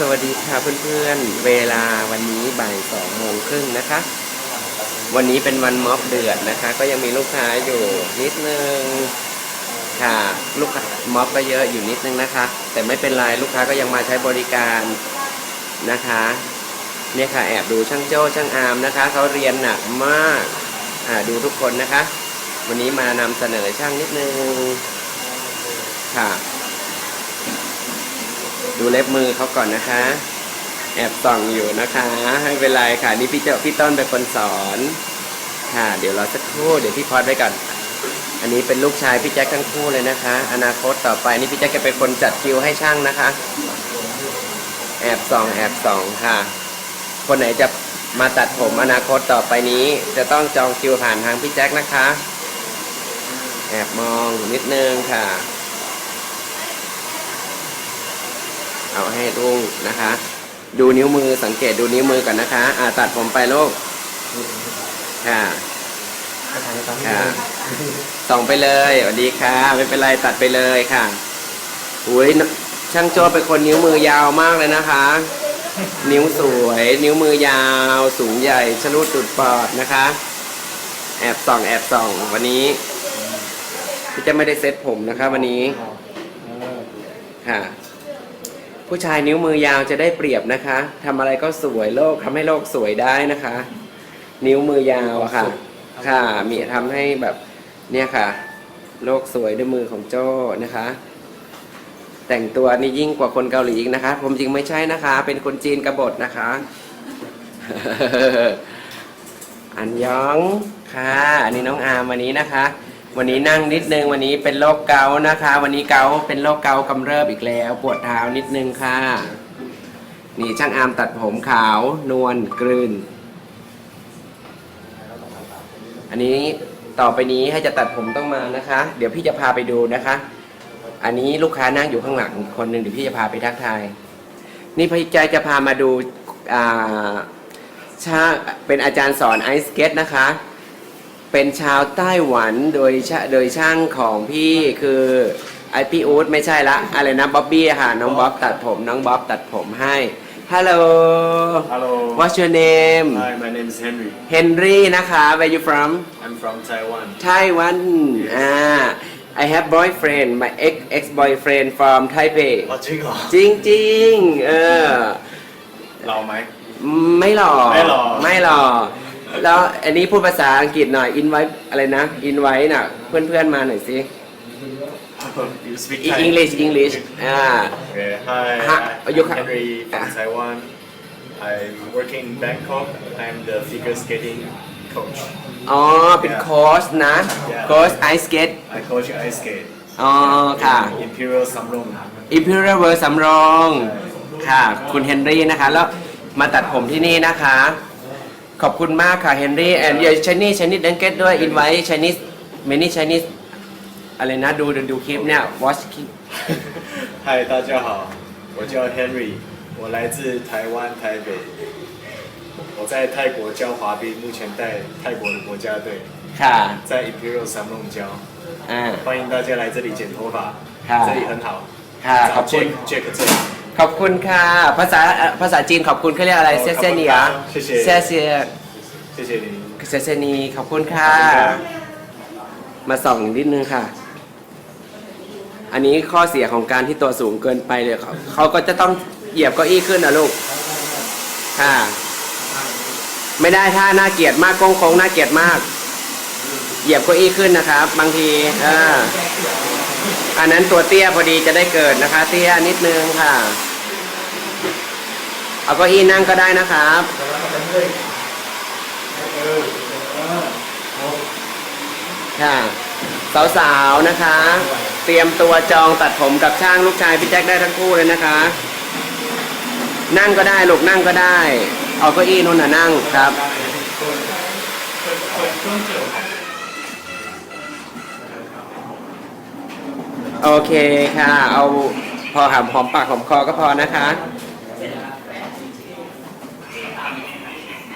สวัสดีค่ะเพื่อนๆ เวลาวันนี้บ่ายสองโมงครึ่งนะคะ วันนี้เป็นวันม็อบเดือดนะคะ ก็ยังมีลูกค้าอยู่นิดนึงค่ะลูกค้าม็อบก็เยอะอยู่นิดนึงนะคะ แต่ไม่เป็นไรลูกค้าก็ยังมาใช้บริการนะคะ เนี่ยค่ะแอบดูช่างโจ้ช่างอาร์มนะคะเขาเรียนหนักมากอ่าดูทุกคนนะคะ วันนี้มานำเสนอช่างนิดนึงค่ะ ดูเล็บมือเขาก่อนนะคะ แอบส่องอยู่นะคะไม่เป็นไรค่ะนี่พี่เจ้าพี่ต้นเป็นคนสอน ค่ะ เดี๋ยวรอสักครู่เดี๋ยวพี่พอดไว้ก่อนอันนี้เป็นลูกชายพี่แจ็คทั้งคู่เลยนะคะ อนาคตต่อไปนี่พี่แจ็คจะเป็นคนจัดคิวให้ช่างนะคะ แอบส่องแอบส่องค่ะ คนไหนจะมาตัดผมอนาคตต่อไปนี้ จะต้องจองคิวผ่านทางพี่แจ็คนะคะ แอบมองนิดนึงค่ะ เอาให้รุ่งนะคะ ดูนิ้วมือสังเกตดูนิ้วมือก่อนนะคะอ่าตัดผมไปลูกค่ะค่ะส่องไปเลยสวัสดีค่ะ ไม่เป็นไรตัดไปเลยค่ะอุ้ยช่างโจ้เป็นคนนิ้วมือยาวมากเลยนะคะ นิ้วสวย นิ้วมือยาว สูงใหญ่ชะลุดตุดปอดนะคะ แอบส่อง แอบส่อง วันนี้พี่จะไม่ได้เซ็ตผมนะคะ วันนี้ค่ะ ผู้ชายนิ้วมือยาวจะได้เปรียบนะคะทำอะไรก็สวยโลกทำให้โลกสวยได้นะคะ นิ้วมือยาวอะค่ะ ค่ะ มีทำให้แบบเนี่ยค่ะ โลกสวยด้วยมือของโจ้นะคะ แต่งตัวนี่ยิ่งกว่าคนเกาหลีอีกนะคะ ผมจริงไม่ใช่นะคะ เป็นคนจีนกบฏนะคะ อันยองค่ะอันนี้น้องอาร์มวันนี้นะคะ วันนี้นั่งนิดนึงวันนี้เป็นโรคเกาต์นะคะ วันนี้เกาต์เป็นโรคเกาต์กำเริบอีกแล้ว ปวดเท้านิดนึงค่ะ นี่ช่างอาร์มตัดผมขาวนวลกลืน อันนี้ต่อไปนี้ให้จะตัดผมต้องมานะคะ เดี๋ยวพี่จะพาไปดูนะคะ อันนี้ลูกค้านั่งอยู่ข้างหลังคนหนึ่งเดี๋ยวพี่จะพาไปทักทาย นี่พี่ใจจะพามาดูอ่าช่างเป็นอาจารย์สอนไอสเก็ตนะคะ เป็นชาวไต้หวันโดยชโดยช่างของพี่คือไอพี่อู๊ดไม่ใช่ละอะไรนะบ๊อบบี้ค่ะน้องบ๊อบตัดผมน้องบ๊อบตัดผมให้ฮัลโหลฮัลโหล What's your name Hi, my name is Henry. เฮนรี่นะคะ Where you from I'm from Taiwan. ไต้หวันอ่า I have boyfriend my ex ex boyfriend from Taipei อ๋จริงเหรอจริงจริงเออ เราไหม ไม่หล่อไม่หล่อ ไม่หล่อ แล้วอันนี้พูดภาษาอังกฤษหน่อยอินไว้อะไรนะอินไว้น่ะเพื่อนๆมาหน่อยสิ you speak อี Thai? English English อ่า Okay, hi, Ha- I'm you ha- Henry from Ah. Taiwan. I'm working in Bangkok. I'm the figure skating coach. อ๋อเป็นโค้ชนะ Yeah. โค้ชไอสเก็ต I coach ice skate. อ๋อค่ะ in Imperial Samrong. Imperial World สำรอง ค่ะ คุณเฮนรี่นะคะ แล้วมาตัดผมที่นี่นะคะ ขอบคุณมากค่ะเฮนรี่ and your Chinese Chinese don't get ด้วย invite Chinese many Chinese อะไรนะ ดูดูดูคลิปเนี่ย watch คลิป 嗨，大家好，我叫 Henry，我来自台湾台北。我在泰国教滑冰，目前带泰国的国家队， ค่ะ 在 Imperial Samrong 教。 อ่า 欢迎大家来这里剪头发，好这里很好。 ค่ะขอ 找 บคุณ Jack Jack 这里。 ขอบคุณค่ะ ภาษาเอ่อภาษาจีนขอบคุณเขาเรียกอะไร อ๋อ เซียเซียเนีย ขอบคุณครับ เซียเซีย 谢谢你。 เซียเซียนีขอบคุณค่ะ ขอบคุณครับ มาส่องนิดนึงค่ะ อันนี้ข้อเสียของการที่ตัวสูงเกินไปเลยเขาเขาก็จะต้องเหยียบเก้าอี้ขึ้นนะลูก ค่ะ ไม่ได้ถ้าน่าเกลียดมากโค้งโค้งน่าเกลียดมาก เหยียบเก้าอี้ขึ้นนะครับ บางทีอ่า อันนั้นตัวเตี้ยพอดีจะได้เกิดนะคะ เตี้ยนิดนึงค่ะ เอาเก้าอี้นั่งก็ได้นะครับค่ะสาวๆนะคะ เตรียมตัวจองตัดผมกับช่างลูกชายพี่แจ็คได้ทั้งคู่เลยนะคะ นั่งก็ได้ลูกนั่งก็ได้ เอาเก้าอี้นู่นน่ะนั่งครับ โอเคค่ะ เอาพอหอมหอมปากหอมคอก็พอนะคะ